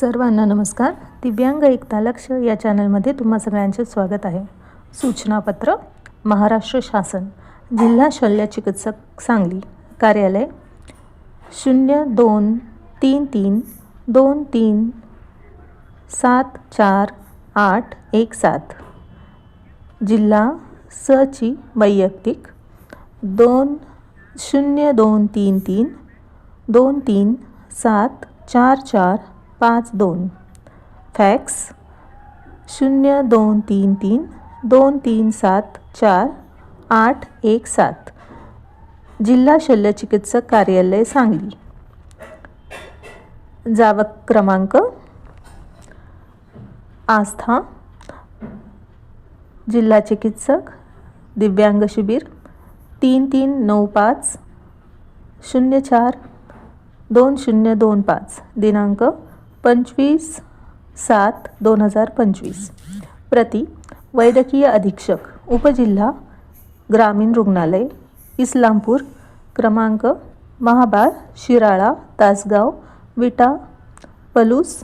सर्वांना नमस्कार. दिव्यांग एकता लक्ष या चॅनलमध्ये तुम्हा सगळ्यांचे स्वागत आहे. सूचनापत्र महाराष्ट्र शासन जिल्हा शल्य चिकित्सक सांगली कार्यालय. शून्य दोन तीन तीन दोन तीन सात चार आठ एक सात. जिल्हा सची वैयक्तिक दोन शून्य दोन तीन तीन दोन तीन सात चार चार पाच दोन. फॅक्स शून्य दोन तीन तीन दोन तीन सात चार आठ एक सात. जिल्हा शल्यचिकित्सक कार्यालय सांगली. जावक क्रमांक आस्था. जिल्हा चिकित्सक दिव्यांग शिबिर तीन तीन नऊ पाच शून्य चार दोन शून्य दोन पाच. दिनांक पंचवीस सात दोन हजार पंचवीस. प्रति वैद्यकीय अधीक्षक उपजिल्हा ग्रामीण रुग्णालय इस्लामपूर क्रमांक महाबाळ शिराळा तासगाव विटा पलूस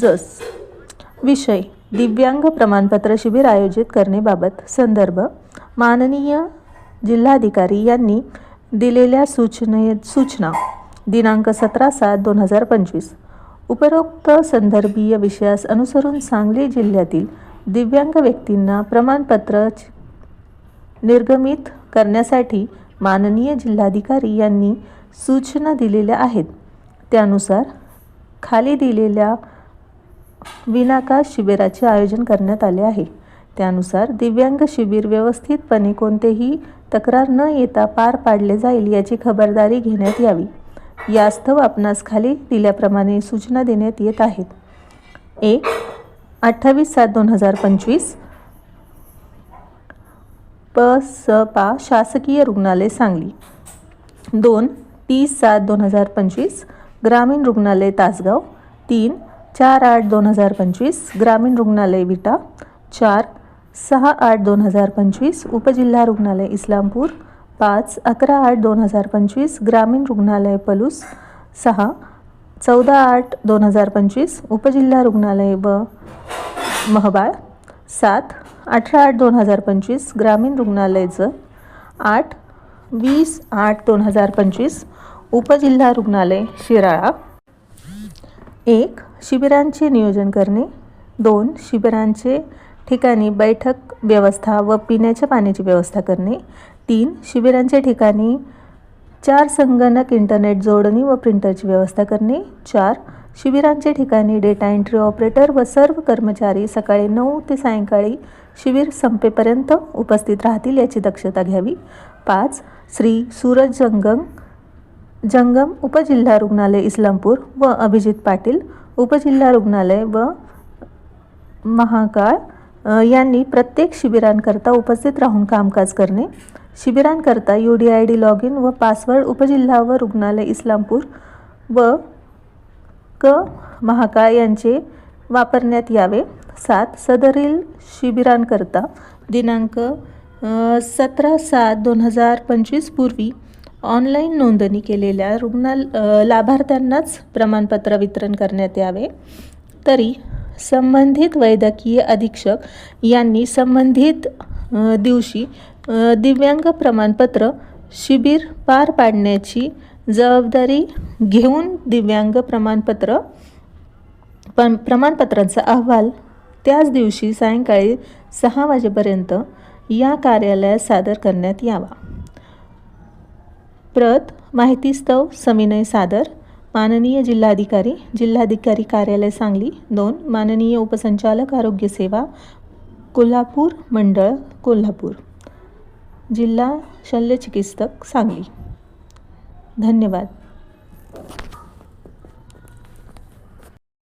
जस. विषय दिव्यांग प्रमाणपत्र शिबिर आयोजित करण्याबाबत संदर्भ माननीय जिल्हाधिकारी यांनी दिलेल्या सूचने सूचना दिनांक सतरा सात दोन हजार पंचवीस. उपरोक्त संदर्भीय विषयास अनुसरून सांगली जिल्ह्यातील दिव्यांग व्यक्तींना प्रमाणपत्र च- निर्गमित करण्यासाठी माननीय जिल्हाधिकारी यांनी सूचना दिलेल्या आहेत. त्यानुसार खाली दिलेल्या विनाकाश शिबिराचे आयोजन करण्यात आले आहे. त्यानुसार दिव्यांग शिबिर व्यवस्थितपणे कोणतेही तक्रार न येता पार पाडले जाईल याची खबरदारी घेण्यात यावी. यास्तव आपणास खाली दिल्याप्रमाणे सूचना देण्यात येत आहेत. एक अठ्ठावीस सात दोन हजार पंचवीस. प स पा शासकीय रुग्णालय सांगली. दोन तीस सात दोन हजार पंचवीस. ग्रामीण रुग्णालय तासगाव. तीन चार आठ दोन हजार पंचवीस. ग्रामीण रुग्णालय विटा. चार सहा आठ दोन हजार पंचवीस. उपजिल्हा रुग्णालय इस्लामपूर. पाच अकरा आठ दोन हजार पंचवीस ग्रामीण रुग्णालय पलूस सहा चौदा आठ दोन हजार पंचवीस उपजिल्हा रुग्णालय व महबाळ सात अठरा आठ दोन हजार पंचवीस ग्रामीण रुग्णालयचं आठ वीस आठ दोन हजार पंचवीस उपजिल्हा रुग्णालय शिराळा. एक शिबिरांचे नियोजन करणे. दोन शिबिरांचे ठिकाणी बैठक व्यवस्था व पिण्याच्या पाण्याची व्यवस्था करणे. तीन शिबिरांच्या ठिकाणी चार संगणक इंटरनेट जोडणी व प्रिंटरची व्यवस्था करणे चार शिबिरांच्या ठिकाणी डेटा एंट्री ऑपरेटर व सर्व कर्मचारी सकाळी नऊ ते सायंकाळी शिबिर संपेपर्यंत उपस्थित राहतील याची दक्षता घ्यावी. पाच श्री सूरज जंगम जंगम उपजिल्हा रुग्णालय इस्लामपूर व अभिजित पाटील उपजिल्हा रुग्णालय व महाकाळ यांनी प्रत्येक शिबिरांकरता उपस्थित राहून कामकाज करणे. शिबिरांकरता U D I D log in व पासवर्ड उपजिल्हा व रुग्णालय इस्लामपूर व क महाकाळ यांचे वापरण्यात यावे. सात सदरील शिबिरांकरता. दिनांक सतरा सात दोन हजार पंचवीस पूर्वी ऑनलाईन नोंदणी केलेल्या रुग्णा लाभार्थ्यांनाच प्रमाणपत्र वितरण करण्यात यावे. तरी संबंधित वैद्यकीय अधीक्षक यांनी संबंधित दिवशी दिव्यांग प्रमाणपत्र शिबिर पार पाडण्याची जबाबदारी घेऊन दिव्यांग प्रमाणपत्र पण प्रमाणपत्रांचा अहवाल त्याच दिवशी सायंकाळी सहा वाजेपर्यंत या कार्यालयात सादर करण्यात यावा. प्रत माहितीस्तव समिनय सादर माननीय जिल्हाधिकारी जिल्हाधिकारी कार्यालय सांगली दोन माननीय उपसंचालक आरोग्य सेवा कोल्हापूर मंडळ कोल्हापूर. जिल्हा शल्यचिकित्सक सांगली. धन्यवाद.